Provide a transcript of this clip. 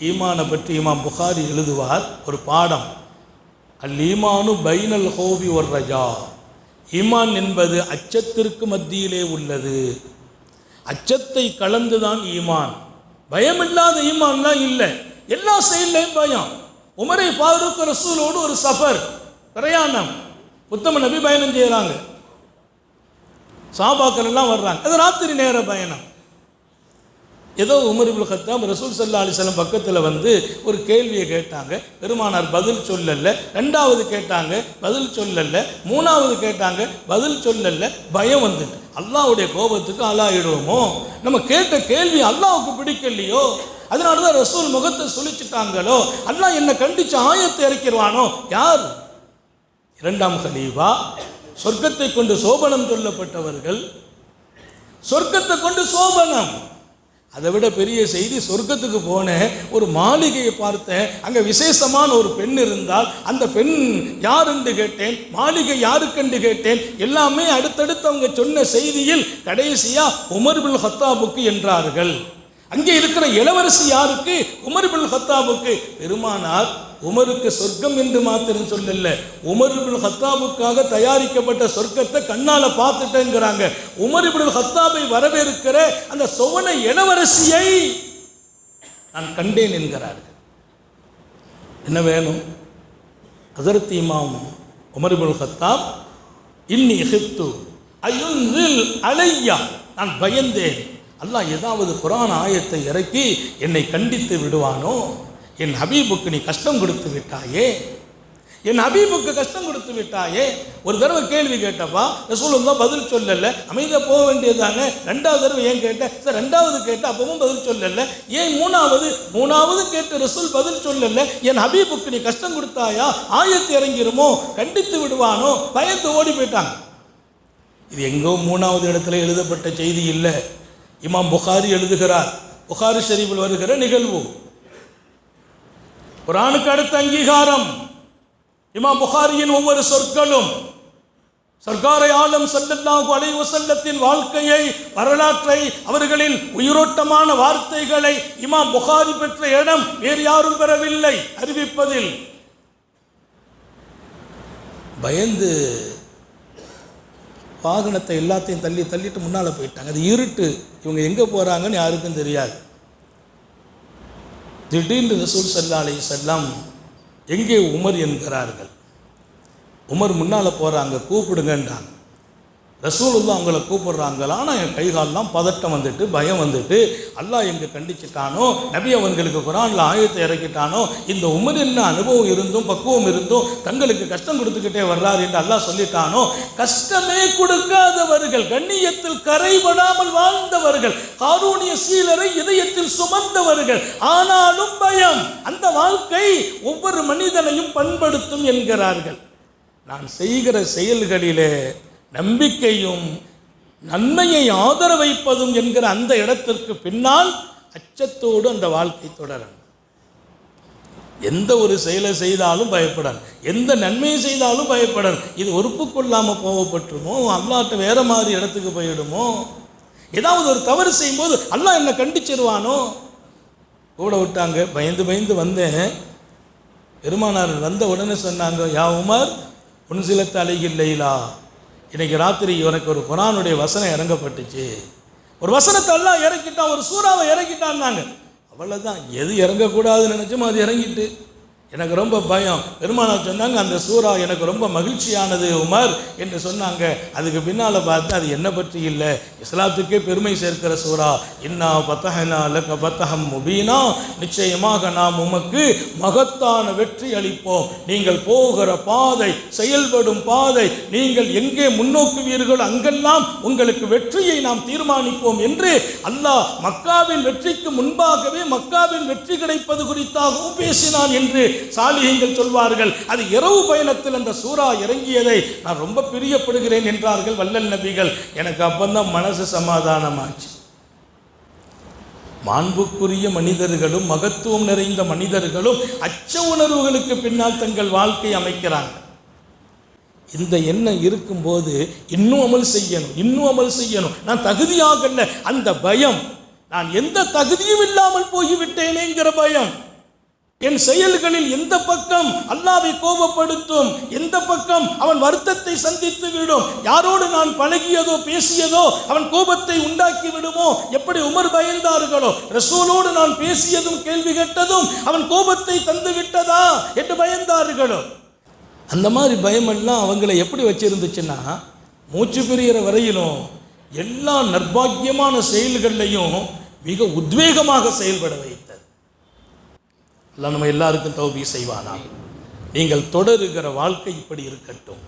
ஈமானை பற்றி இமாம் புகாரி எழுதுவார் ஒரு பாடம். அல் ஈமானு பைனல் ஹோவி ஒரு ரஜா ஈமான் என்பது அச்சத்திற்கு மத்தியிலே உள்ளது. அச்சத்தை கலந்துதான் ஈமான். பயமில்லாத ஈமான்லாம் இல்லை. எல்லா செயல்லையும் பயம். உமரை ஃபாரூக் ரசூலோடு ஒரு சஃபர் பிரயாணம். உத்தம நபி பயணம் செய்கிறாங்க சாபாக்கள் எல்லாம் வர்றாங்க. அது ராத்திரி நேர பயணம். ஏதோ உமர் இபுல் ஹத்தாம் ரசூல் சல்லா அலிஸ்லாம் பக்கத்தில் வந்து ஒரு கேள்வியை கேட்டாங்க. பெருமானார் பதில் சொல்லல. ரெண்டாவது கேட்டாங்க பதில் சொல்லல. மூணாவது கேட்டாங்க பதில் சொல்லல. பயம் வந்துட்டு. அல்லாவுடைய கோபத்துக்கு ஆளாயிடுவோமோ? நம்ம கேட்ட கேள்வி அல்லாவுக்கு பிடிக்கலையோ? அதனால தான் ரசூல் முகத்தை சுழிச்சிட்டாங்களோ? அல்லா என்னை கண்டிச்சு ஆயத்தை இறக்கிடுவானோ? யார்? இரண்டாம் கலீஃபா சொர்க்கத்தை கொண்டு சோபனம் சொல்லப்பட்டவர்கள். சொர்க்கத்தை கொண்டு சோபனம். அதை விட பெரிய செய்தி சொர்க்கத்துக்கு போனேன். ஒரு மாளிகையை பார்த்தேன். அங்கே விசேஷமான ஒரு பெண் இருந்தால் அந்த பெண் யார் என்று கேட்டேன்? மாளிகை யாருக்கென்று கேட்டேன்? எல்லாமே அடுத்தடுத்து அவங்க சொன்ன செய்தியில் கடைசியாக உமர்பில் ஹத்தாபுக்கு என்றார்கள். அங்கே இருக்கிற இளவரசி யாருக்கு? உமர் பின் ஹத்தாபுக்கு பெருமானார் உமருக்கு சொர்க்கம் என்று மாத்திரம் சொல்லல. உமர் பின் ஹத்தாபுக்காக தயாரிக்கப்பட்ட சொர்க்கத்தை கண்ணால பார்த்துட்டேங்கிறாங்க. உமர் பின் ஹத்தாபை வரவேற்கிற அந்த சொவன இளவரசியை நான் கண்டேன் என்கிறார்கள். என்ன வேணும்? ஹசரத் இமாம் உமர் பின் ஹத்தாப் இன்னி ஹிப்து ஐயுன்சில் அலையா? நான் பயந்தேன். அல்லாஹ் ஏதாவது குரான் ஆயத்தை இறக்கி என்னை கண்டித்து விடுவானோ? என் ஹபீபுக்கு நீ கஷ்டம் கொடுத்து விட்டாயே? என் ஹபீபுக்கு கஷ்டம் கொடுத்து விட்டாயே? ஒரு தடவை கேள்வி கேட்டப்பா ரசூலும் தான் பதில் சொல்லல. அமைதியாக போக வேண்டியதானே ரெண்டாவது தடவை ஏன் கேட்டேன் சார் ரெண்டாவது கேட்ட அப்பவும் பதில் சொல்லல. ஏன் மூணாவது? மூணாவது கேட்டு ரசூல் பதில் சொல்லல. என் ஹபீபுக்கு நீ கஷ்டம் கொடுத்தாயா? ஆயத்து இறங்கிருமோ? கண்டித்து விடுவானோ? பயந்து ஓடி போயிட்டாங்க. இது எங்கோ மூணாவது இடத்துல எழுதப்பட்ட செய்தி இல்லை. இமாம் புகாரி எழுதுகிறார். புகாரி ஷெரீஃபில் வருகிற நிகழ்வு. குரானுக்கு அடுத்த அங்கீகாரம். இமாம் புகாரியின் ஒவ்வொரு சொற்களும் சர்க்காரை ஆளும் சல்லல்லாஹு அலைவு வஸல்லத்தின் வாழ்க்கையை வரலாற்றை அவர்களின் உயிரோட்டமான வார்த்தைகளை இமாம் புகாரி பெற்ற இடம் வேறு யாரும் பெறவில்லை. அறிவிப்பதில் பயந்து வாகனத்தை எல்லாத்தையும் தள்ளி தள்ளிட்டு முன்னால் போயிட்டாங்க. அது இருட்டு. இவங்க எங்கே போகிறாங்கன்னு யாருக்கும் தெரியாது. திடீர்னு ரசூல் சல்லா அலை எங்கே உமர் என்கிறார்கள்? உமர் முன்னால் போகிறாங்க கூப்பிடுங்கன்றாங்க. ரசூலுல்லா அவங்கள கூப்பிடுறாங்களா ஆனால் என் கைகாலெலாம் பதட்டம் வந்துட்டு பயம் வந்துட்டு அல்லாஹ் எங்கே கண்டிச்சிட்டானோ நபி அவங்களுக்கு குரானில் ஆயத்தை இறக்கிட்டானோ இந்த உமர் என்ன அனுபவம் இருந்தும் பக்குவம் இருந்தும் தங்களுக்கு கஷ்டம் கொடுத்துக்கிட்டே வர்றார் என்று அல்லாஹ் சொல்லிட்டானோ கஷ்டமே கொடுக்காதவர்கள் கண்ணியத்தில் கரைபடாமல் வாழ்ந்தவர்கள் காரூணிய சீலரை இதயத்தில் சுமந்தவர்கள் ஆனாலும் பயம். அந்த வாழ்க்கை ஒவ்வொரு மனிதனையும் பண்படுத்தும் என்கிறார்கள். நான் செய்கிற செயல்களிலே நம்பிக்கையும் நன்மையை ஆதரவைப்பதும் என்கிற அந்த இடத்திற்கு பின்னால் அச்சத்தோடு அந்த வாழ்க்கை தொடரும் எந்த ஒரு செயலை செய்தாலும் பயப்படணும். எந்த நன்மையை செய்தாலும் பயப்படணும். இது ஒப்புக்கொள்ளாமல் போகப்பட்டுருமோ? அல்லாட்ட வேற மாதிரி இடத்துக்கு போயிடுமோ? ஏதாவது ஒரு தவறு செய்யும்போது அல்லாஹ் என்னை கண்டிச்சிருவானோ? கூட விட்டாங்க. பயந்து பயந்து வந்தேன். பெருமானார் வந்த உடனே சொன்னாங்க யா உமர் உன் சிலத்து இல்லையிலா இன்னைக்கு ராத்திரி உனக்கு ஒரு குரானுடைய வசனம் இறங்கப்பட்டுச்சு. ஒரு வசனத்தை எல்லாம் இறக்கிட்டான் ஒரு சூறாவை இறக்கிட்டான்னாங்க. அவ்வளோதான் எது இறங்கக்கூடாதுன்னு நினச்சோமோ அது இறங்கிட்டு. எனக்கு ரொம்ப பயம். பெருமானா சொன்னாங்க அந்த சூறா எனக்கு ரொம்ப மகிழ்ச்சியானது உமர் என்று சொன்னாங்க. அதுக்கு பின்னால் பார்த்து அது என்ன பற்றி இல்லை. இஸ்லாத்துக்கே பெருமை சேர்க்கிற சூறா. இன்னா பத்தஹனா லக்க பத்தகம் முபீனா. நிச்சயமாக நாம் உமக்கு மகத்தான வெற்றி அளிப்போம். நீங்கள் போகிற பாதை செயல்படும் பாதை நீங்கள் எங்கே முன்னோக்குவீர்கள் அங்கெல்லாம் உங்களுக்கு வெற்றியை நாம் தீர்மானிப்போம் என்று அல்லாஹ் மக்காவின் வெற்றிக்கு முன்பாகவே மக்காவின் வெற்றி கிடைப்பது குறித்தாகவும் பேசினான் என்று சாலிகங்கள் சொல்வார்கள் அது இரவு பயணத்தில் அந்த சூறா இறங்கியதை நான் ரொம்ப பிரியப்படுகிறேன் என்றார்கள் வல்லல் நபிகள். எனக்கு அப்பந்தான் மனசு சமாதானமாச்சு. மாண்புக்குரிய மனிதர்களும் மகத்துவம் நிறைந்த மனிதர்களும் அச்ச உணர்வுகளுக்கு பின்னால் தங்கள் வாழ்க்கை அமைக்கிறாங்க. இந்த எண்ணம் இருக்கும்போது இன்னும் அமல் செய்யணும் இன்னும் அமல் செய்யணும். நான் தகுதியாகல அந்த பயம். நான் எந்த தகுதியும் இல்லாமல் போய்விட்டேனேங்கிற பயம். என் செயல்களில் எந்த பக்கம் அல்லாவை கோபப்படுத்தும் எந்த பக்கம் அவன் வருத்தத்தை சந்தித்து விடும் யாரோடு நான் பழகியதோ பேசியதோ அவன் கோபத்தை உண்டாக்கி விடுமோ எப்படி உமர் பயந்தார்களோ ரசூலோடு நான் பேசியதும் கேள்வி கேட்டதும் அவன் கோபத்தை தந்து விட்டதா என்று பயந்தார்களோ? அந்த மாதிரி பயமெல்லாம் அவங்களை எப்படி வச்சிருந்துச்சுன்னா மூச்சு பிரிகிற வரையிலும் எல்லா நர்பாக்கியமான செயல்கள்லையும் மிக உத்வேகமாக செயல்பட வைத்த எல்லாம் நம்ம எல்லாருக்கும் தௌபி செய்வானா நீங்கள் தொடருகிற வாழ்க்கை இப்படி இருக்கட்டும்.